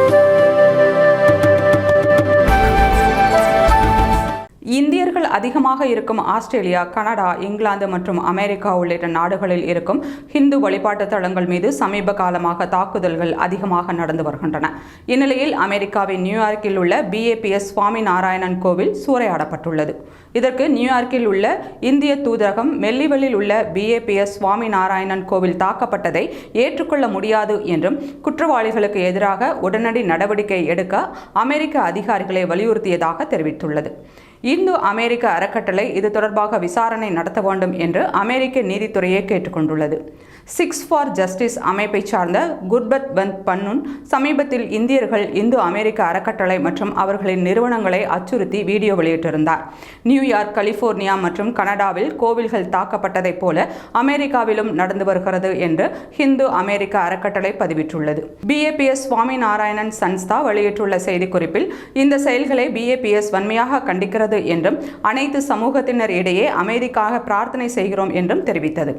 இந்தியர்கள் அதிகமாக இருக்கும் ஆஸ்திரேலியா கனடா இங்கிலாந்து மற்றும் அமெரிக்கா உள்ளிட்ட நாடுகளில் இருக்கும் ஹிந்து வழிபாட்டு தலங்கள் மீது சமீப காலமாக தாக்குதல்கள் அதிகமாக நடந்து வருகின்றன. இந்நிலையில் அமெரிக்காவின் நியூயார்க்கில் உள்ள பிஏபிஎஸ் சுவாமி நாராயணன் கோவில் சூறையாடப்பட்டுள்ளது. இதற்கு நியூயார்க்கில் உள்ள இந்திய தூதரகம் மெல்லிவெளியில் உள்ள பிஏபிஎஸ் சுவாமி நாராயணன் கோவில் தாக்கப்பட்டதை ஏற்றுக்கொள்ள முடியாது என்றும் குற்றவாளிகளுக்கு எதிராக உடனடி நடவடிக்கை எடுக்க அமெரிக்க அதிகாரிகளை வலியுறுத்தியதாக தெரிவித்துள்ளது. இந்து அமெரிக்க அறக்கட்டளை இது தொடர்பாக விசாரணை நடத்த வேண்டும் என்று அமெரிக்க நீதித்துறையை கேட்டுக்கொண்டுள்ளது. சிக்ஸ் ஃபார் ஜஸ்டிஸ் அமைப்பை சார்ந்த குர்பத் பந்த் பன்னுன் சமீபத்தில் இந்தியர்கள் இந்து அமெரிக்க அறக்கட்டளை மற்றும் அவர்களின் நிறுவனங்களை அச்சுறுத்தி வீடியோ வெளியிட்டிருந்தார். நியூயார்க் கலிபோர்னியா மற்றும் கனடாவில் கோவில்கள் தாக்கப்பட்டதைப் போல அமெரிக்காவிலும் நடந்து வருகிறது என்று ஹிந்து அமெரிக்க அறக்கட்டளை பதிவிட்டுள்ளது. பிஏபிஎஸ் சுவாமி நாராயணன் சன்ஸ்தா வெளியிட்டுள்ள செய்திக்குறிப்பில் இந்த செயல்களை பிஏபிஎஸ் வன்மையாக கண்டிக்கிறது என்றும் அனைத்து சமூகத்தினர் இடையே அமைதிக்காக பிரார்த்தனை செய்கிறோம் என்றும் தெரிவித்தது.